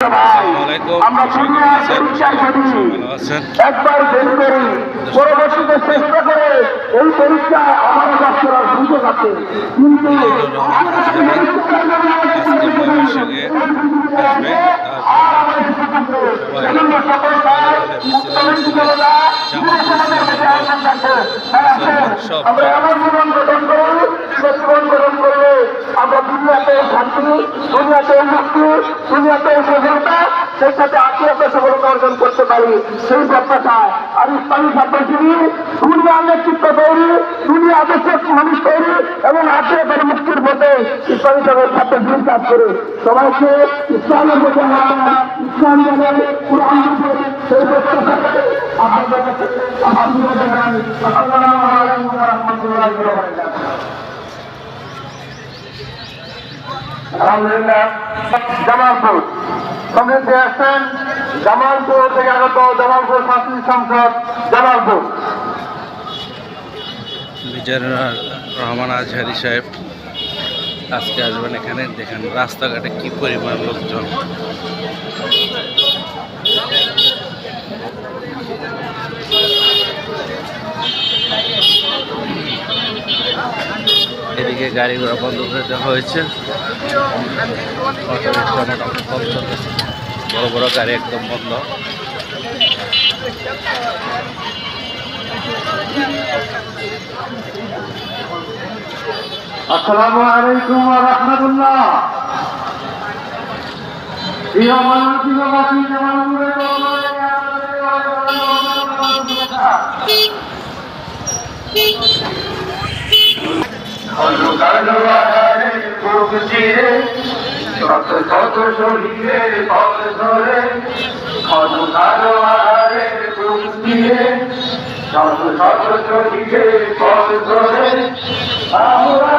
আমরা দুনিয়ার পরিচয় করি একবার দেরি করি পরবর্তীতে চেষ্টা করে এই পরীক্ষায় আমার কাজ সুযোগ আছে কিন্তু আমরা এমন জীবন গঠন করি যে জীবন গঠন করলে আমরা দুনিয়াতে শান্তি দুনিয়াতে মুক্তি দুনিয়াতে সফলতা সেই সাথে আত্মীয়তা সফলতা অর্জন করতে পারি সেই প্রত্যাশায় আর ইসলামী ছাত্রজীবী দুনিয়ার নেতৃত্ব তৈরি দুনিয়া আবশ্যক মানুষ তৈরি এবং আত্মীয়তার মুক্তির পথে ইসলামী জগৎ ছাত্রজীবী কাজ করে সবাইকে ইসলামের আহ্বান, ইসলাম জানে কোরআন সেই প্রত্যাশা আপনাদের জানাই। আসসালামু আলাইকুম ওয়া রাহমাতুল্লাহি ওয়া বারাকাতুহু। আলহামদুলিল্লাহ। জামালপুর। সমিতি আসছেন জামালপুর থেকে আগত জামালপুর ছাত্রী সংসদ জামালপুর। মিজানুর রহমান আজহারি সাহেব, আজকে আসবেন এখানে। দেখেন রাস্তাঘাটে কি পরিমাণ লোকজন। এদিকে গাড়ি ঘোড়া বন্ধ করে দেওয়া হয়েছে। বড় বড় গাড়ি একদম বন্ধ। আসসালামু আলাইকুম ওয়া শত শত শরীরে পথ ধরে ঘন কালো আহারের বুক দিয়ে শত শত শরীরে পথ ধরে আমরা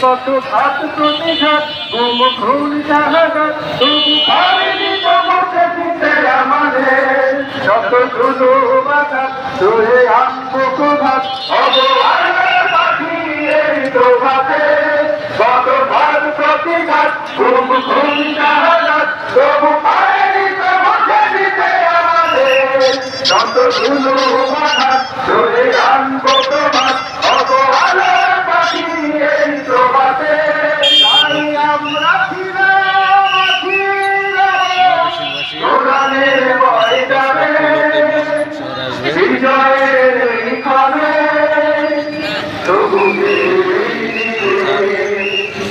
প্রতি ঘাত গোম খুন জাহাঘাত তুমি পারিনি তোমাকে দিতে আমাদের যত ধুলো বাতাস তোরে আনব কোঘাত অবহারের পাখি এই প্রভাতে কত ঘাত প্রতি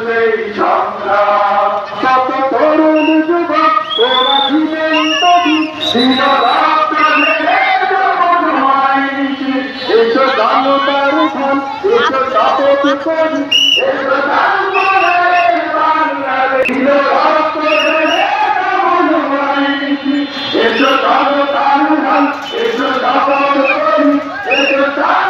চলবে সংগ্রাম। কত তরুণ যুবক ওরা মেলে যমন হয়নি এসো জানো তার উঠান এসো শপথ করি এসো জানো এসো জানো তার উঠান এসো শপথ করি এসো জানো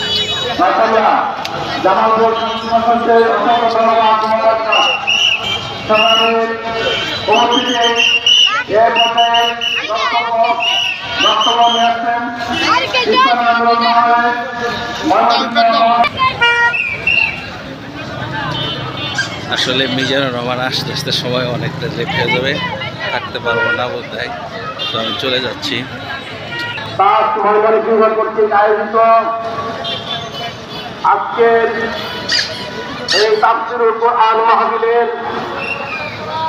হাজার জামালপুর সংসদের অসংখ্য ধন্যবাদ সমাজের উপস্থিতি এ পর্যায়ে বক্তব্য বক্তব্য নিয়ে আসছেন ইসলামী আন্দোলন মহলের মনোনীত আসলে মিজানুর রহমান আসতে আসতে সময় অনেকটা লেট হয়ে যাবে। থাকতে পারব না বোধ তো আমি চলে যাচ্ছি। আজকের এই তাফসির কোরআন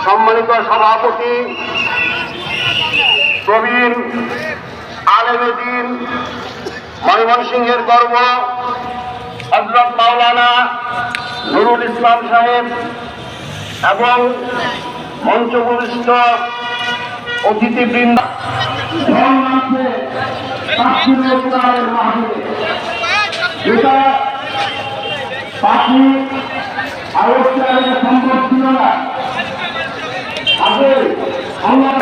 সম্মানিত সভাপতি প্রবীণ আলেমুদ্দিন ময়মনসিংহের গর্ব হজরত মাওলানা নুরুল ইসলাম সাহেব এবং মঞ্চভূমিষ্ঠ অতিথিবৃন্দ। এটা পাখি আলোচনার সম্ভব ছিল না। আগে আল্লাহ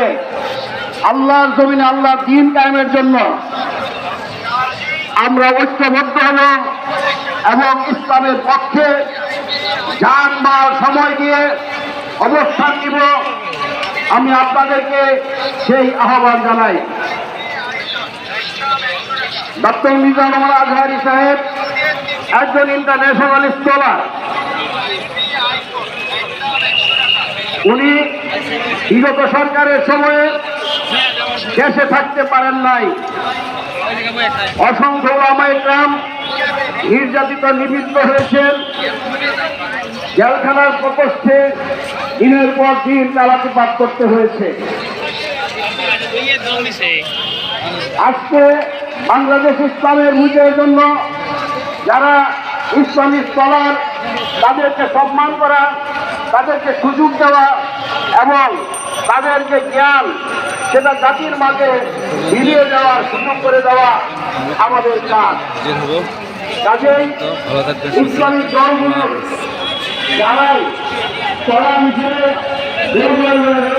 আল্লাহর জমিনে দিন কায়েমের জন্য আমরা ঐক্যবদ্ধ হব এবং ইসলামের পক্ষে যান বা সময় দিয়ে অবস্থান নিব। আমি আপনাদেরকে সেই আহ্বান জানাই। ডক্টর মিজান রহমান আজহারি সাহেব একজন ইন্টারন্যাশনাল স্কলার উনি বিগত সরকারের সময়ে দেশে থাকতে পারেন নাই। অসংখ্য ওলামাইকরাম নির্যাতিত নিবৃত্ত হয়েছেন। জেলখানার প্রকোষ্ঠে দিনের পর দিন পাঠ করতে হয়েছে। আজকে বাংলাদেশ ইসলামের বিজয়ের জন্য যারা ইসলামী স্কলার, তাদেরকে সম্মান করা, তাদেরকে সুযোগ দেওয়া এবং তাদের যে জ্ঞান সেটা জাতির মাঝে বিলিয়ে দেওয়ার সুযোগ করে দেওয়া আমাদের কাজ কাজেই ইসলামী দলগুলো যারাই চড়া মিছিলে